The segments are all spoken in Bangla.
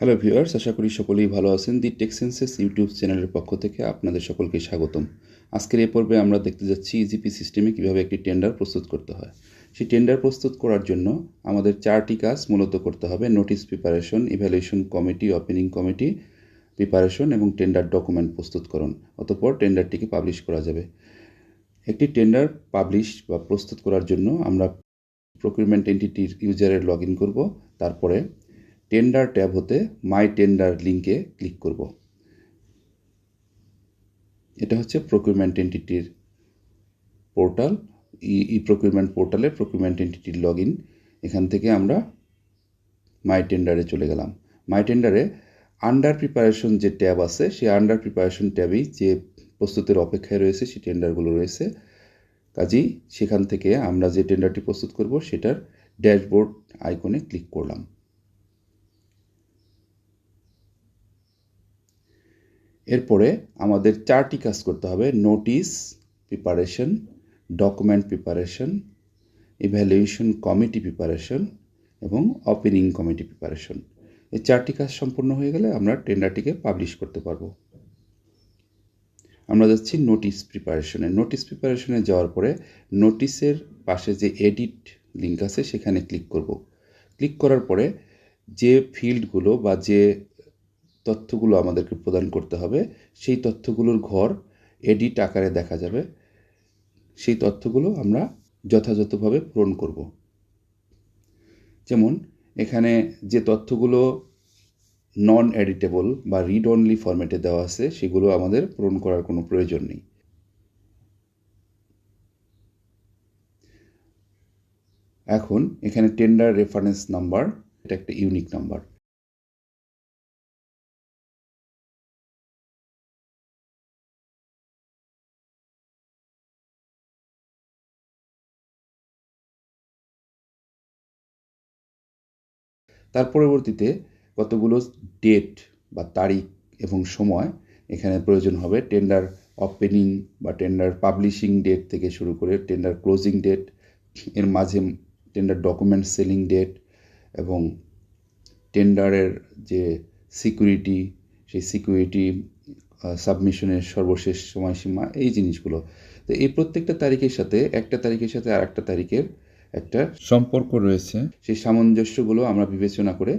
হ্যালো ভিউয়ার্স আশা করি সকলেই ভালো আছেন। দি টেক্সেন্সেস ইউটিউব চ্যানেলের পক্ষ থেকে আপনাদের সকলকে স্বাগতম। আজকের এই পর্বে আমরা দেখতে যাচ্ছি ইজিপি সিস্টেমে কীভাবে একটি টেন্ডার প্রস্তুত করতে হয়। সেই টেন্ডার প্রস্তুত করার জন্য আমাদের চারটি কাজ মূলত করতে হবে। Notice preparation evaluation committee opening committee preparation এবং টেন্ডার ডকুমেন্ট প্রস্তুতকরণ অতপর টেন্ডারটিকে পাবলিশ করা যাবে। একটি টেন্ডার পাবলিশ বা প্রস্তুত করার জন্য আমরা প্রকিউরমেন্ট এন্টিটির ইউজারের লগ ইন করব। তারপরে টেন্ডার ট্যাব হতে মাই টেন্ডার লিঙ্কে ক্লিক করব। এটা হচ্ছে প্রকিউরমেন্ট এন্টিটির পোর্টাল ই প্রকিউরমেন্ট পোর্টালে প্রকিউরমেন্ট এন্টিটির লগ ইন এখান থেকে আমরা মাই টেন্ডারে চলে গেলাম। মাই টেন্ডারে আন্ডার প্রিপারেশন যে ট্যাব আছে, সেই আন্ডার প্রিপারেশন ট্যাবেই যে প্রস্তুতের অপেক্ষায় রয়েছে, সেই টেন্ডারগুলো রয়েছে। কাজেই সেখান থেকে আমরা যে টেন্ডারটি প্রস্তুত করব, সেটার ড্যাশবোর্ড আইকনে ক্লিক করলাম। এরপরে আমাদের চারটি কাজ করতে হবে। Notice preparation document preparation evaluation committee preparation এবং ওপেনিং কমিটি প্রিপারেশন এই চারটি কাজ সম্পূর্ণ হয়ে গেলে আমরা টেন্ডারটিকে পাবলিশ করতে পারব। আমরা যাচ্ছি নোটিশ প্রিপারেশনে নোটিশ প্রিপারেশনে যাওয়ার পরে নোটিসের পাশে যে এডিট লিঙ্ক আছে সেখানে ক্লিক করব। ক্লিক করার পরে যে ফিল্ডগুলো বা যে তথ্যগুলো আমাদেরকে প্রদান করতে হবে। সেই তথ্যগুলোর ঘর এডিট আকারে দেখা যাবে। সেই তথ্যগুলো আমরা যথাযথভাবে পূরণ করব। যেমন, এখানে যে তথ্যগুলো নন এডিটেবল বা রিড অনলি ফরম্যাটে দেওয়া আছে, সেগুলো আমাদের পূরণ করার কোনো প্রয়োজন নেই। এখন এখানে টেন্ডার রেফারেন্স নাম্বার এটা একটা ইউনিক নাম্বার তার পরবর্তীতে কতগুলো ডেট বা তারিখ এবং সময় এখানে প্রয়োজন হবে? টেন্ডার ওপেনিং বা টেন্ডার পাবলিশিং ডেট থেকে শুরু করে টেন্ডার ক্লোজিং ডেট এর মাঝে টেন্ডার ডকুমেন্ট সেলিং ডেট এবং টেন্ডারের যে সিকিউরিটি সেই সিকিউরিটি সাবমিশনের সর্বশেষ সময়সীমা, এই জিনিসগুলো। তো এই প্রত্যেকটা তারিখের সাথে, একটা তারিখের সাথে আর একটা তারিখের একটা সম্পর্ক রয়েছে। সেই সামঞ্জস্যগুলো আমরা বিবেচনা করে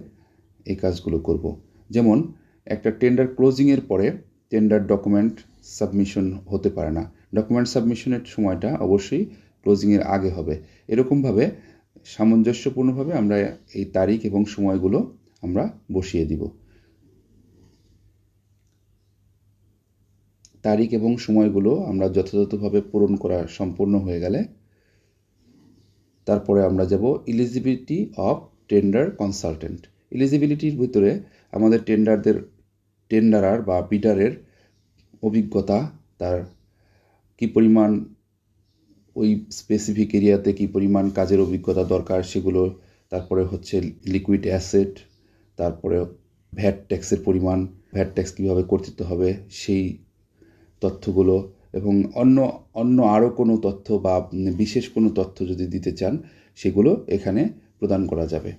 এই কাজগুলো করব। যেমন একটা টেন্ডার ক্লোজিংয়ের পরে টেন্ডার ডকুমেন্ট সাবমিশন হতে পারে না। ডকুমেন্ট সাবমিশনের সময়টা অবশ্যই ক্লোজিংয়ের আগে হবে। এরকমভাবে সামঞ্জস্যপূর্ণভাবে আমরা এই তারিখ এবং সময়গুলো আমরা বসিয়ে দিব। তারিখ এবং সময়গুলো আমরা যথাযথভাবে পূরণ করা সম্পূর্ণ হয়ে গেলে তারপরে আমরা যাব ইলিজিবিলিটি অফ টেন্ডার কনসালটেন্ট ইলিজিবিলিটির ভিতরে আমাদের টেন্ডারদের টেন্ডারার বা বিডারের অভিজ্ঞতা, তার কি পরিমাণ, ওই স্পেসিফিক এরিয়াতে কি পরিমাণ কাজের অভিজ্ঞতা দরকার সেগুলো, তারপরে হচ্ছে লিকুইড অ্যাসেট তারপরে ভ্যাট ট্যাক্সের পরিমাণ ভ্যাট ট্যাক্স কীভাবে কর্তৃত্ব হবে, সেই তথ্যগুলো এবং অন্য অন্য আরও কোনো তথ্য বা বিশেষ কোনো তথ্য যদি দিতে চান, সেগুলো এখানে প্রদান করা যাবে।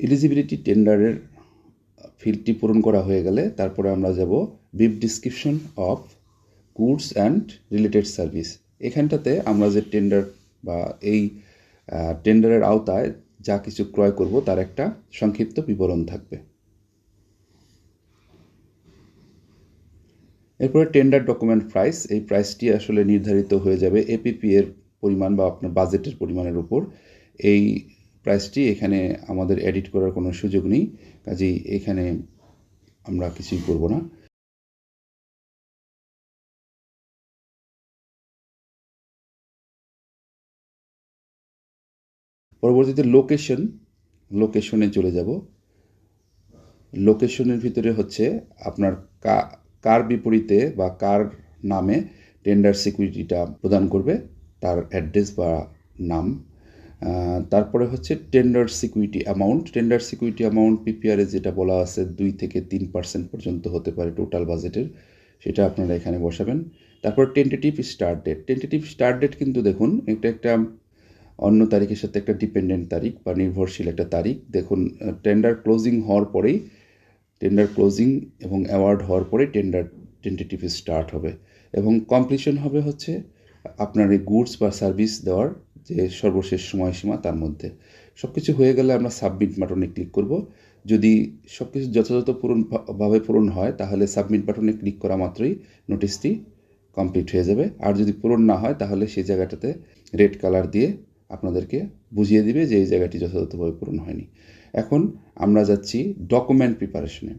এলিজিবিলিটি টেন্ডারের ফিল্ডটি পূরণ করা হয়ে গেলে তারপরে আমরা যাব beef description of goods and related service এখানটাতে আমরা যে টেন্ডার বা এই টেন্ডারের আওতায় যা কিছু ক্রয় করব তার একটা সংক্ষিপ্ত বিবরণ থাকবে। এরপরে টেন্ডার ডকুমেন্ট প্রাইস এই প্রাইসটি আসলে নির্ধারিত হয়ে যাবে এপিপি এর পরিমাণ বা আপনার বাজেটের পরিমাণের উপর। এই প্রাইসটি এখানে আমাদের এডিট করার কোনো সুযোগ নেই, কাজেই এখানে আমরা কিছুই করব না। পরবর্তীতে লোকেশন লোকেশনে চলে যাব। লোকেশনের ভিতরে হচ্ছে আপনার কার বিপরীতে বা কার নামে টেন্ডার সিকিউরিটিটা প্রদান করবে, তার অ্যাড্রেস বা নাম। তারপরে হচ্ছে tender security amount tender security amount পিপিআরে যেটা বলা আছে, দুই থেকে তিন পার্সেন্ট পর্যন্ত হতে পারে টোটাল বাজেটের সেটা আপনারা এখানে বসাবেন। তারপর tentative start date tentative start date কিন্তু দেখুন, এটা একটা অন্য তারিখের সাথে একটা ডিপেন্ডেন্ট তারিখ বা নির্ভরশীল একটা তারিখ। দেখুন টেন্ডার ক্লোজিং হওয়ার পরেই টেন্ডার ক্লোজিং এবং অ্যাওয়ার্ড হওয়ার পরে টেন্ডার টেন্টেটিভ স্টার্ট হবে। এবং কমপ্লিশন হবে হচ্ছে আপনার এই গুডস বা সার্ভিস দেওয়ার যে সর্বশেষ সময়সীমা তার মধ্যে। সব কিছু হয়ে গেলে আমরা সাবমিট বাটনে ক্লিক করব। যদি সব কিছু যথাযথ পূরণ ভাবে পূরণ হয়, তাহলে সাবমিট বাটনে ক্লিক করা মাত্রই নোটিশটি কমপ্লিট হয়ে যাবে। আর যদি পূরণ না হয়, তাহলে সেই জায়গাটাতে রেড কালার দিয়ে আপনাদেরকে বুঝিয়ে দিবে যে এই জায়গাটি যথাযথভাবে পূরণ হয়নি। এখন আমরা যাচ্ছি ডকুমেন্ট প্রিপারেশনে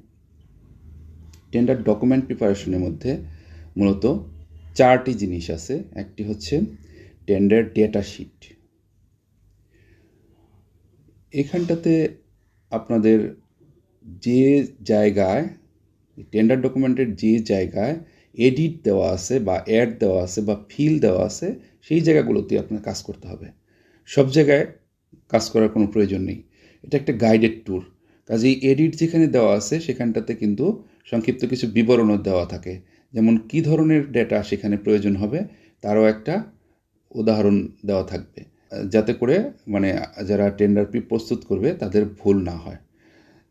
টেন্ডার ডকুমেন্ট প্রিপারেশনের মধ্যে মূলত চারটি জিনিস আছে। একটি হচ্ছে টেন্ডার ডেটা শিট এখানটাতে আপনাদের যে জায়গায় টেন্ডার ডকুমেন্টের যে জায়গায় এডিট দেওয়া আছে বা অ্যাড দেওয়া আছে বা ফিল দেওয়া আছে, সেই জায়গাগুলোতে আপনার কাজ করতে হবে। সব জায়গায় কাজ করার কোনো প্রয়োজন নেই। এটা একটা গাইডেড ট্যুর কাজেই এডিট যেখানে দেওয়া আছে, সেখানটাতে কিন্তু সংক্ষিপ্ত কিছু বিবরণও দেওয়া থাকে। যেমন কি ধরনের ডেটা সেখানে প্রয়োজন হবে, তারও একটা উদাহরণ দেওয়া থাকবে। যাতে করে মানে যারা টেন্ডার পি প্রস্তুত করবে, তাদের ভুল না হয়।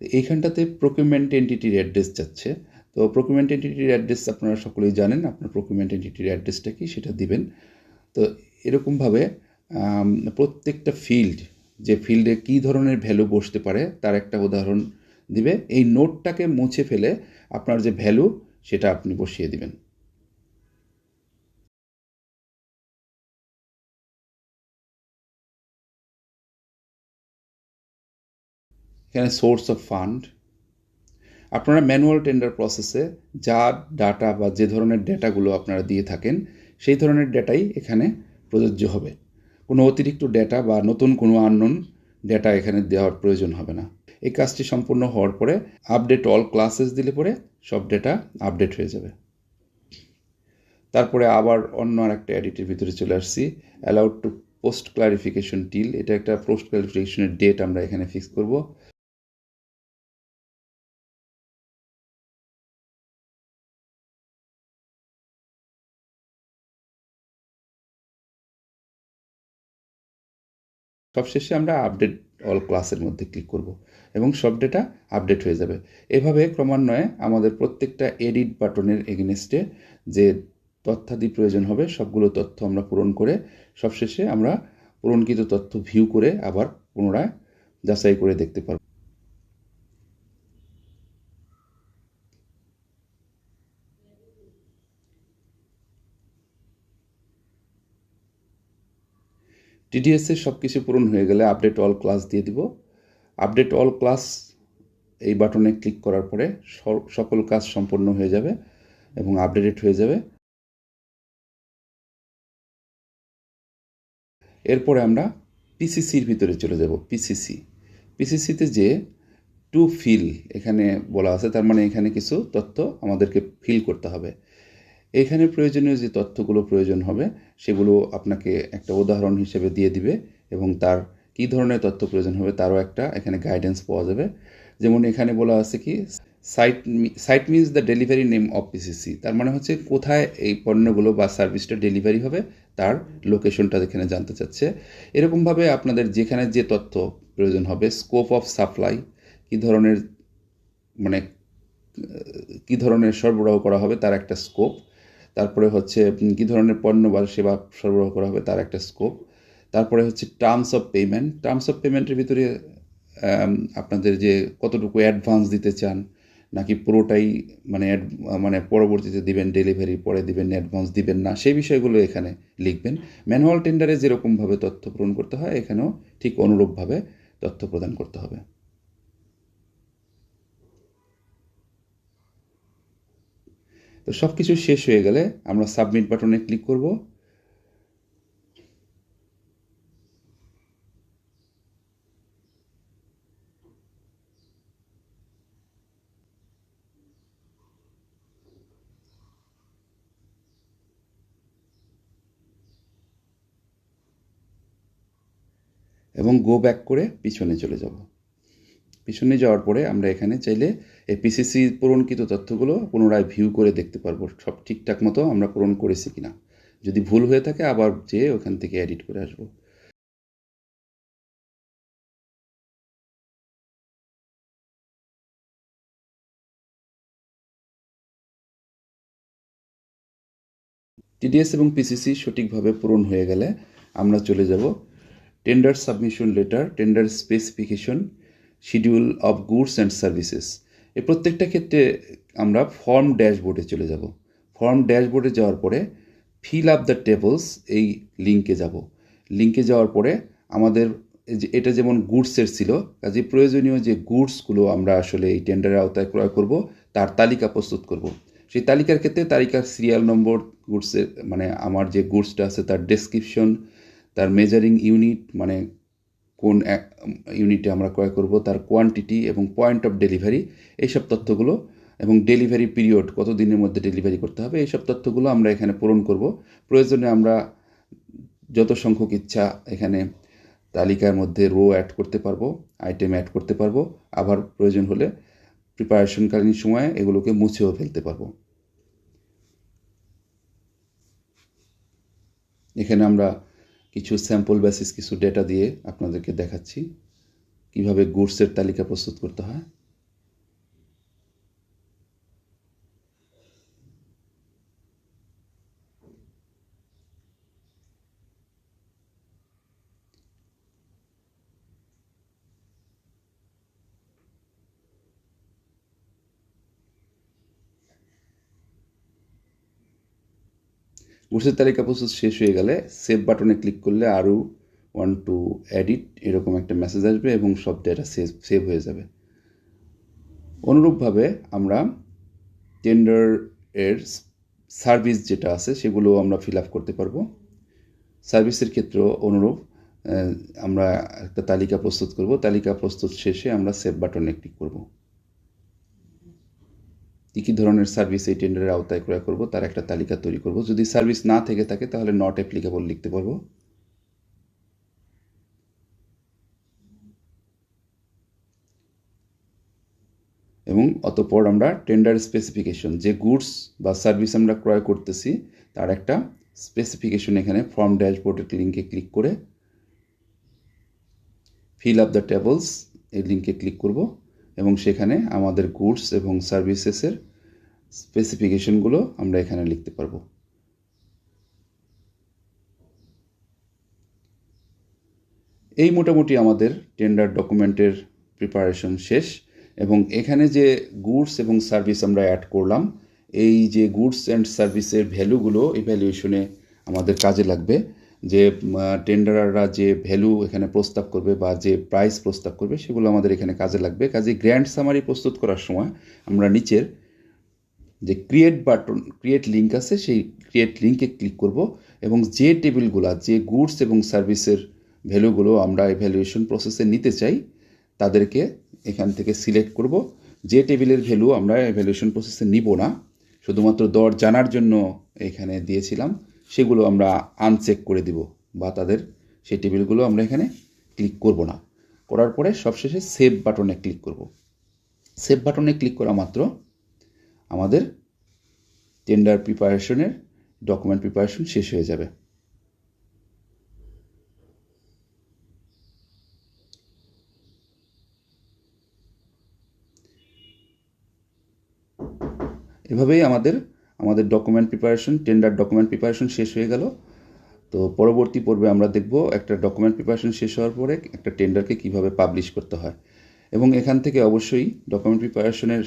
এইখানটাতে প্রকিউমেন্ট এন্টিটির অ্যাড্রেস যাচ্ছে। তো প্রকিউমেন্ট এন্টিটির অ্যাড্রেস আপনারা সকলেই জানেন, আপনার প্রকিউমেন্ট এন্টিটির অ্যাড্রেসটা কি সেটা দিবেন। তো এরকমভাবে প্রত্যেকটা ফিল্ড যে ফিল্ডে কী ধরনের ভ্যালু বসতে পারে, তার একটা উদাহরণ দিবে। এই নোটটাকে মুছে ফেলে আপনার যে ভ্যালু সেটা আপনি বসিয়ে দিবেন। এখানে সোর্স অফ ফান্ড আপনারা ম্যানুয়াল টেন্ডার প্রসেসে যা ডাটা বা যে ধরনের ডেটাগুলো আপনারা দিয়ে থাকেন, সেই ধরনের ডেটাই এখানে প্রযোজ্য হবে। কোনো অতিরিক্ত ডেটা বা নতুন কোনো আননোন ডেটা এখানে দেওয়ার প্রয়োজন হবে না। এই কাজটি সম্পূর্ণ হওয়ার পরে আপডেট অল ক্লাসেস দিলে পরে সব ডেটা আপডেট হয়ে যাবে। তারপরে আবার অন্য আর একটা এডিটের ভিতরে চলে আসছি allowed to post clarification till এটা একটা পোস্ট ক্লারিফিকেশনের ডেট আমরা এখানে ফিক্স করব। সবশেষে আমরা আপডেট অল ক্লাসের মধ্যে ক্লিক করব এবং সব ডেটা আপডেট হয়ে যাবে। এভাবে ক্রমান্বয়ে আমাদের প্রত্যেকটা এডিট বাটনের এগেনস্টে যে তথ্যাদি প্রয়োজন হবে, সবগুলো তথ্য আমরা পূরণ করে সবশেষে আমরা পূরণকৃত তথ্য ভিউ করে আবার পুনরায় যাচাই করে দেখতে পারব। টিডিএসের সব কিছু পূরণ হয়ে গেলে আপডেট অল ক্লাস দিয়ে দিব। আপডেট অল ক্লাস এই বাটনে ক্লিক করার পরে সকল কাজ সম্পন্ন হয়ে যাবে এবং আপডেটেড হয়ে যাবে। এরপরে আমরা পিসিসির ভিতরে চলে যাব পিসিসি পিসিসিতে যে টু ফিল এখানে বলা আছে, তার মানে এখানে কিছু তথ্য আমাদেরকে ফিল করতে হবে। এখানে প্রয়োজনীয় যে তথ্যগুলো প্রয়োজন হবে, সেগুলো আপনাকে একটা উদাহরণ হিসেবে দিয়ে দিবে এবং তার কী ধরনের তথ্য প্রয়োজন হবে তারও একটা এখানে গাইডেন্স পাওয়া যাবে। যেমন এখানে বলা আছে কি site site means the delivery name of PCC তার মানে হচ্ছে কোথায় এই পণ্যগুলো বা সার্ভিসটা ডেলিভারি হবে, তার লোকেশনটা এখানে জানতে চাচ্ছে। এরকমভাবে আপনাদের যেখানে যে তথ্য প্রয়োজন হবে স্কোপ অফ সাপ্লাই কী ধরনের মানে কী ধরনের সরবরাহ করা হবে, তার একটা স্কোপ তারপরে হচ্ছে কী ধরনের পণ্য বা সেবা সরবরাহ করা হবে তার একটা স্কোপ তারপরে হচ্ছে terms of payment terms of পেমেন্টের ভিতরে আপনাদের যে কতটুকু অ্যাডভান্স দিতে চান, নাকি পুরোটাই মানে মানে পরবর্তীতে দিবেন ডেলিভারি পরে দিবেন অ্যাডভান্স দিবেন না, সেই বিষয়গুলো এখানে লিখবেন। ম্যানুয়াল টেন্ডারে যেরকমভাবে তথ্য পূরণ করতে হয়, এখানেও ঠিক অনুরূপভাবে তথ্য প্রদান করতে হবে। তো সব কিছু শেষ হয়ে গেলে আমরা সাবমিট বাটনে ক্লিক করব। এবং গো ব্যাক করে পিছনে চলে যাব। পিছনে যাওয়ার পরে আমরা এখানে চাইলে এই পিসিসি পূরণকৃত তথ্যগুলো পুনরায় ভিউ করে দেখতে পারব, সব ঠিকঠাক মতো আমরা পূরণ করেছি কিনা। যদি ভুল হয়ে থাকে আবার যেয়ে ওখান থেকে এডিট করে আসব। টিডিএস এবং পিসিসি সঠিকভাবে পূরণ হয়ে গেলে আমরা চলে যাব tender submission letter tender specification schedule of goods and services. এই প্রত্যেকটা ক্ষেত্রে আমরা ফর্ম ড্যাশবোর্ডে চলে যাব। ফর্ম ড্যাশবোর্ডে যাওয়ার পরে ফিল আপ দ্য টেবলস এই লিঙ্কে যাব। লিঙ্কে যাওয়ার পরে আমাদের এটা যেমন গুডসের ছিল, কাজে প্রয়োজনীয় যে গুডসগুলো আমরা আসলে এই টেন্ডারের আওতায় ক্রয় করব, তার তালিকা প্রস্তুত করব। সেই তালিকার ক্ষেত্রে তালিকার সিরিয়াল নম্বর, গুডসের মানে আমার যে গুডসটা আছে তার ডেসক্রিপশন, তার মেজারিং ইউনিট মানে কোন ইউনিটে আমরা ক্রয় করব, তার কোয়ান্টিটি এবং পয়েন্ট অফ ডেলিভারি এইসব তথ্যগুলো এবং ডেলিভারি পিরিয়ড কত দিনের মধ্যে ডেলিভারি করতে হবে, এইসব তথ্যগুলো আমরা এখানে পূরণ করব। প্রয়োজনে আমরা যত সংখ্যক ইচ্ছা এখানে তালিকার মধ্যে রো অ্যাড করতে পারব আইটেম অ্যাড করতে পারব, আবার প্রয়োজন হলে প্রিপারেশনকালীন সময়ে এগুলোকে মুছেও ফেলতে পারব। এখানে আমরা কিছু স্যাম্পল বেসিস কিছু ডেটা দিয়ে আপনাদেরকে দেখাচ্ছি কীভাবে গুডসের তালিকা প্রস্তুত করতে হয়। গুডসের তালিকা প্রস্তুত শেষ হয়ে গেলে সেভ বাটনে ক্লিক করলে আরও ওয়ান টু অ্যাডিট এরকম একটা মেসেজ আসবে এবং সব ডেটা সেভ সেভ হয়ে যাবে। অনুরূপভাবে আমরা টেন্ডার এর সার্ভিস যেটা আছে সেগুলো আমরা ফিল আপ করতে পারব। সার্ভিসের ক্ষেত্রেও অনুরূপ আমরা একটা তালিকা প্রস্তুত করব। তালিকা প্রস্তুত শেষে আমরা সেভ বাটনে ক্লিক করব। কী কী ধরনের সার্ভিস এই টেন্ডারের আওতায় ক্রয় করব, তার একটা তালিকা তৈরি করব। যদি সার্ভিস না থেকে থাকে, তাহলে নট অ্যাপ্লিকেবল লিখতে পারব। এবং অতপর আমরা টেন্ডার স্পেসিফিকেশন যে গুডস বা সার্ভিস আমরা ক্রয় করতেছি, তার একটা স্পেসিফিকেশন এখানে ফর্ম ড্যাশবোর্ডের লিঙ্কে ক্লিক করে ফিল আপ দ্য টেবলস এই লিঙ্কে ক্লিক করব। এবং সেখানে আমাদের গুডস এবং সার্ভিসেসের স্পেসিফিকেশনগুলো আমরা এখানে লিখতে পারব। এই মোটামুটি আমাদের টেন্ডার ডকুমেন্টের প্রিপারেশন শেষ এবং এখানে যে গুডস এবং সার্ভিস আমরা অ্যাড করলাম, এই যে গুডস অ্যান্ড সার্ভিসের ভ্যালুগুলো ইভ্যালুয়েশনে আমাদের কাজে লাগবে। যে টেন্ডাররা যে ভ্যালু এখানে প্রস্তাব করবে বা যে প্রাইস প্রস্তাব করবে, সেগুলো আমাদের এখানে কাজে লাগবে। কাজে গ্র্যান্ড সামারি প্রস্তুত করার সময় আমরা নিচের যে ক্রিয়েট বাটন ক্রিয়েট লিঙ্ক আছে, সেই ক্রিয়েট লিঙ্কে ক্লিক করব এবং যে টেবিলগুলো যে গুডস এবং সার্ভিসের ভ্যালুগুলো আমরা এভ্যালুয়েশন প্রসেসে নিতে চাই, তাদেরকে এখান থেকে সিলেক্ট করব। যে টেবিলের ভ্যালু আমরা এভ্যালুয়েশন প্রসেসে নিব না, শুধুমাত্র দর জানার জন্য এখানে দিয়েছিলাম। সেগুলো আমরা আনচেক করে দিব বা তাদের সেই টেবিলগুলো আমরা এখানে ক্লিক করব না। করার পরে সবশেষে সেভ বাটনে ক্লিক করব। সেভ বাটনে ক্লিক করা মাত্র আমাদের টেন্ডার প্রিপারেশনের ডকুমেন্ট প্রিপারেশন শেষ হয়ে যাবে। এভাবেই আমাদের আমাদের document preparation tender document preparation শেষ হয়ে গেল। তো পরবর্তী পর্বে আমরা দেখব একটা ডকুমেন্ট প্রিপারেশন শেষ হওয়ার পরে একটা টেন্ডারকে কীভাবে পাবলিশ করতে হয়। এবং এখান থেকে অবশ্যই ডকুমেন্ট প্রিপারেশনের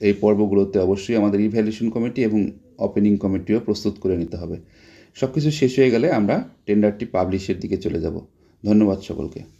এই পর্বগুলোতে অবশ্যই আমাদের ইভ্যালুয়েশন কমিটি এবং ওপেনিং কমিটিও প্রস্তুত করে নিতে হবে। সব কিছু শেষ হয়ে গেলে আমরা টেন্ডারটি পাবলিশের দিকে চলে যাব। ধন্যবাদ সকলকে।